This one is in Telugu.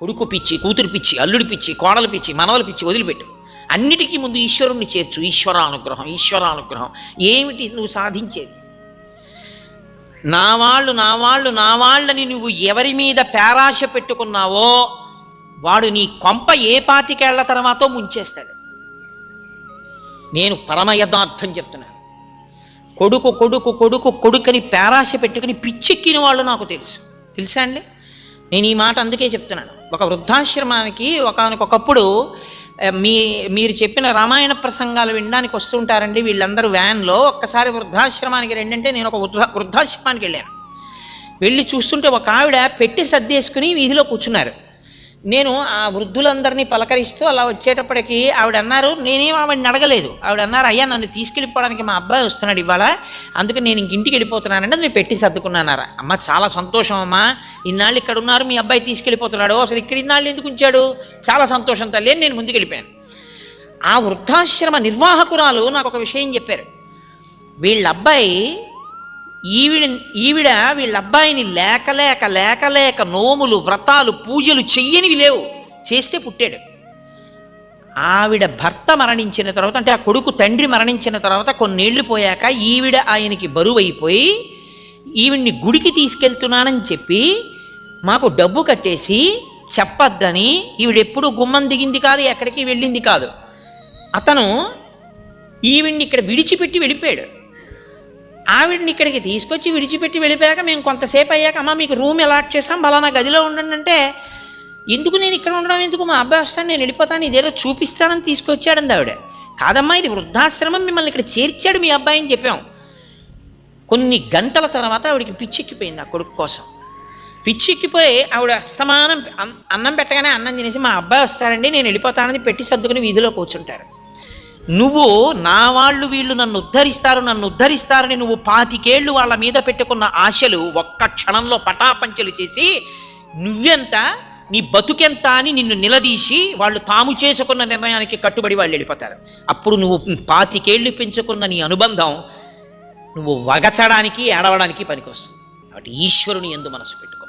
కొడుకు పిచ్చి కూతురు పిచ్చి అల్లుడి పిచ్చి కోడలు పిచ్చి మనవలు పిచ్చి వదిలిపెట్టు. అన్నిటికీ ముందు ఈశ్వరుణ్ణి చేర్చు ఈశ్వర అనుగ్రహం ఈశ్వర అనుగ్రహం ఏమిటి నువ్వు సాధించేది? నా వాళ్ళు నా వాళ్ళు నా వాళ్ళని నువ్వు ఎవరి మీద పేరాశ పెట్టుకున్నావో వాడు నీ కొంప ఏ పాతికేళ్ళ తర్వాత ముంచేస్తాడు. నేను పరమ యథార్థం చెప్తున్నాను. కొడుకు కొడుకు కొడుకు కొడుకని పేరాశ పెట్టుకుని పిచ్చెక్కిన వాళ్ళు నాకు తెలుసు. తెలుసా అండి? నేను ఈ మాట అందుకే చెప్తున్నాను. ఒక వృద్ధాశ్రమానికి ఒకనకొకప్పుడు మీ మీరు చెప్పిన రామాయణ ప్రసంగాలు వినడానికి వస్తుంటారండి. వీళ్ళందరూ వ్యాన్లో ఒక్కసారి వృద్ధాశ్రమానికి రెండంటే నేను ఒక వృద్ధ వృద్ధాశ్రమానికి వెళ్ళాను. వెళ్ళి చూస్తుంటే ఒక ఆవిడ పెట్టి సర్దేసుకుని వీధిలో కూర్చున్నారు. నేను ఆ వృద్ధులందరినీ పలకరిస్తూ అలా వచ్చేటప్పటికి ఆవిడ అన్నారు నేనేం ఆవిడని అడగలేదు. ఆవిడ అన్నారు అయ్యా నన్ను తీసుకెళ్ళిపోవడానికి మా అబ్బాయి వస్తున్నాడు ఇవాళ అందుకే నేను ఇంక ఇంటికి వెళ్ళిపోతున్నానంటే నేను పెట్టి సర్దుకున్నానారా. అమ్మ చాలా సంతోషం అమ్మా ఇన్నాళ్ళు ఇక్కడ ఉన్నారు మీ అబ్బాయి తీసుకెళ్ళిపోతున్నాడు. అసలు ఇక్కడ ఇన్నాళ్ళు ఎందుకు ఉంచాడు? చాలా సంతోషం తల్లి అని నేను ముందుకు వెళ్ళిపోయాను ఆ వృద్ధాశ్రమ నిర్వాహకురాలు నాకు ఒక విషయం చెప్పారు. వీళ్ళ అబ్బాయి ఈవిడ ఈవిడ వీళ్ళ అబ్బాయిని లేక లేక లేక లేక నోములు వ్రతాలు పూజలు చెయ్యనివి లేవు. చేస్తే పుట్టాడు. ఆవిడ భర్త మరణించిన తర్వాత అంటే ఆ కొడుకు తండ్రి మరణించిన తర్వాత కొన్నేళ్ళు పోయాక ఈవిడ ఆయనకి బరువైపోయి అయిపోయి ఈవిడ్ని గుడికి తీసుకెళ్తున్నానని చెప్పి మాకు డబ్బు కట్టేసి చెప్పొద్దని ఈవిడెప్పుడు గుమ్మం దిగింది కాదు ఎక్కడికి వెళ్ళింది కాదు. అతను ఈవిడ్ని ఇక్కడ విడిచిపెట్టి వెళ్ళిపోయాడు. ఆవిడని ఇక్కడికి తీసుకొచ్చి విడిచిపెట్టి వెళ్ళిపోయాక మేము కొంతసేపు అయ్యాక అమ్మ మీకు రూమ్ అలాట్ చేసాం బలానా గదిలో ఉండండి అంటే ఎందుకు నేను ఇక్కడ ఉండడం? ఎందుకు మా అబ్బాయి వస్తాను నేను వెళ్ళిపోతాను ఇదేదో చూపిస్తానని తీసుకొచ్చాడంది ఆవిడ. కాదమ్మా ఇది వృద్ధాశ్రమం మిమ్మల్ని ఇక్కడ చేర్చాడు మీ అబ్బాయి అని చెప్పాం. కొన్ని గంటల తర్వాత ఆవిడకి పిచ్చెక్కిపోయింది ఆ కొడుకు కోసం. పిచ్చెక్కిపోయి ఆవిడ అస్తమానం అన్నం పెట్టగానే అన్నం తినేసి మా అబ్బాయి వస్తాడండి నేను వెళ్ళిపోతానని పెట్టి సర్దుకుని వీధిలో కూర్చుంటారు. నువ్వు నా వాళ్ళు వీళ్ళు నన్ను ఉద్ధరిస్తారు నన్ను ఉద్ధరిస్తారని నువ్వు పాతికేళ్ళు వాళ్ళ మీద పెట్టుకున్న ఆశలు ఒక్క క్షణంలో పటాపంచలు చేసి నువ్వెంత నీ బతుకెంత అని నిన్ను నిలదీసి వాళ్ళు తాము చేసుకున్న నిర్ణయానికి కట్టుబడి వాళ్ళు వెళ్ళిపోతారు. అప్పుడు నువ్వు పాతికేళ్ళు పెంచుకున్న నీ అనుబంధం నువ్వు వగచడానికి ఏడవడానికి పనికొస్తుంది. కాబట్టి ఈశ్వరుని ఎందు మనసు పెట్టుకో.